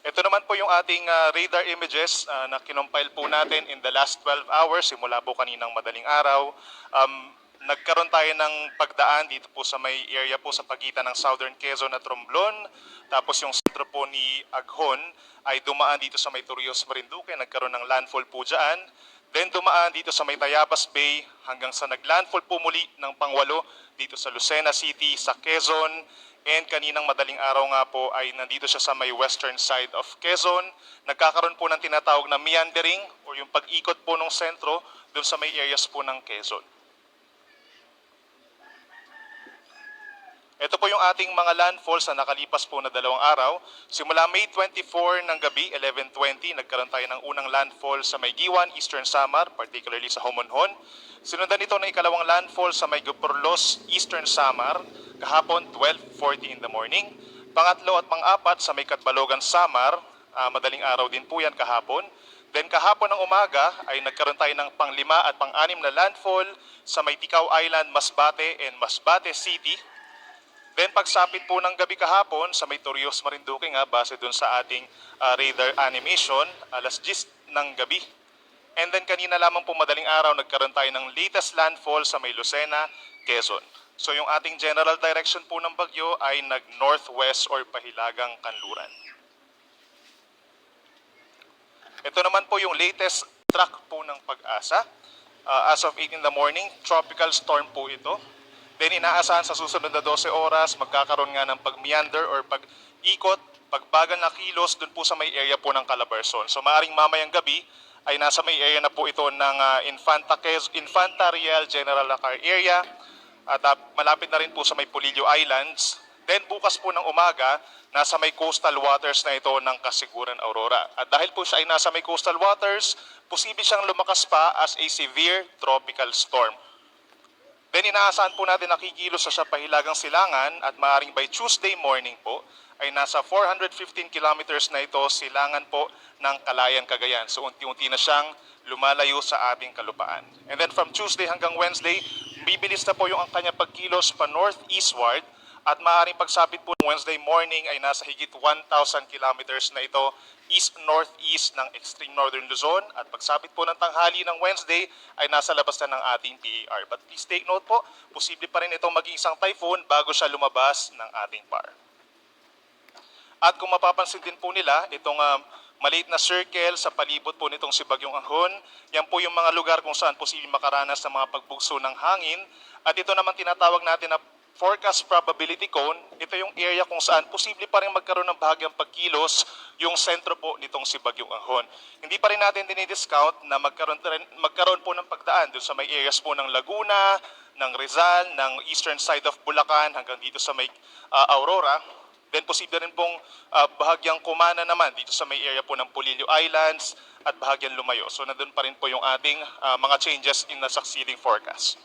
Ito naman po yung ating ah, radar images ah, na kinompile po natin in the last 12 hours simula po kaninang madaling araw. Um, nagkaroon tayo ng pagdaan dito po sa may area po sa pagitan ng Southern Quezon at Romblon. Tapos yung sentro po ni Aghon ay dumaan dito sa may Torrijos, Marinduque. Nagkaroon ng landfall po dyan. Then dumaan dito sa may Tayabas Bay hanggang sa naglandfall po muli ng pangwalo dito sa Lucena City, sa Quezon. And kaninang madaling araw nga po ay nandito siya sa may western side of Quezon. Nagkakaroon po ng tinatawag na meandering o yung pag-ikot po ng sentro dun sa may areas po ng Quezon. Ito po yung ating mga landfalls na nakalipas po na dalawang araw. Simula May 24 ng gabi, 11.20, nagkaroon tayo ng unang landfall sa may Giwan, Eastern Samar, particularly sa Homonhon. Sinundan ito ng ikalawang landfall sa may Gupurlos, Eastern Samar, kahapon 12.40 in the morning. Pangatlo at pang-apat sa may Katbalogan, Samar, ah, madaling araw din po yan kahapon. Then kahapon ng umaga ay nagkaroon tayo ng panglima at pang-anim na landfall sa may Tikaw Island, Masbate and Masbate City, Then pagsapit po ng gabi kahapon sa may Torrijos Marinduque nga base dun sa ating ah, radar animation, alas 10 ng gabi. And then kanina lamang po madaling araw nagkaroon tayo ng latest landfall sa may Lucena, Quezon. So yung ating general direction po ng bagyo ay nag-northwest or pahilagang kanluran. Ito naman po yung latest track po ng pag-asa. Ah, as of 8 in the morning, tropical storm po ito. Then inaasahan sa susunod na 12 oras, magkakaroon nga ng pag-meander or pag-ikot, pagbagal na kilos dun po sa may area po ng Calabarzon. So maaring mamayang gabi ay nasa may area na po ito ng ah, Infanta, Quez- Infanta Real General Lacar area at ah, malapit na rin po sa may Polillo Islands. Then bukas po ng umaga, nasa may coastal waters na ito ng Kasiguran Aurora. At dahil po siya ay nasa may coastal waters, posible siyang lumakas pa as a severe tropical storm. Then inaasahan po natin nakikilos sa pahilagang silangan at maaring by Tuesday morning po ay nasa 415 kilometers na ito silangan po ng Kalayan, Cagayan. So unti-unti na siyang lumalayo sa ating kalupaan. And then from Tuesday hanggang Wednesday, bibilis na po yung ang kanya pagkilos pa northeastward at maaaring pagsapit po ng Wednesday morning ay nasa higit 1,000 kilometers na ito east-northeast ng extreme northern Luzon at pagsapit po ng tanghali ng Wednesday ay nasa labas na ng ating PAR. But please take note po, posible pa rin itong maging isang typhoon bago siya lumabas ng ating PAR. At kung mapapansin din po nila, itong um, maliit na circle sa palibot po nitong si Bagyong Ahon, yan po yung mga lugar kung saan posible makaranas ng mga pagbugso ng hangin. At ito naman tinatawag natin na forecast probability cone, ito yung area kung saan posible pa rin magkaroon ng bahagyang pagkilos yung sentro po nitong si Bagyong Ahon. Hindi pa rin natin dinidiscount na magkaroon, rin, magkaroon po ng pagdaan dun sa may areas po ng Laguna, ng Rizal, ng eastern side of Bulacan hanggang dito sa may ah, Aurora. Then posible rin pong ah, bahagyang kumana naman dito sa may area po ng Polillo Islands at bahagyang lumayo. So nandun pa rin po yung ating ah, mga changes in the succeeding forecast.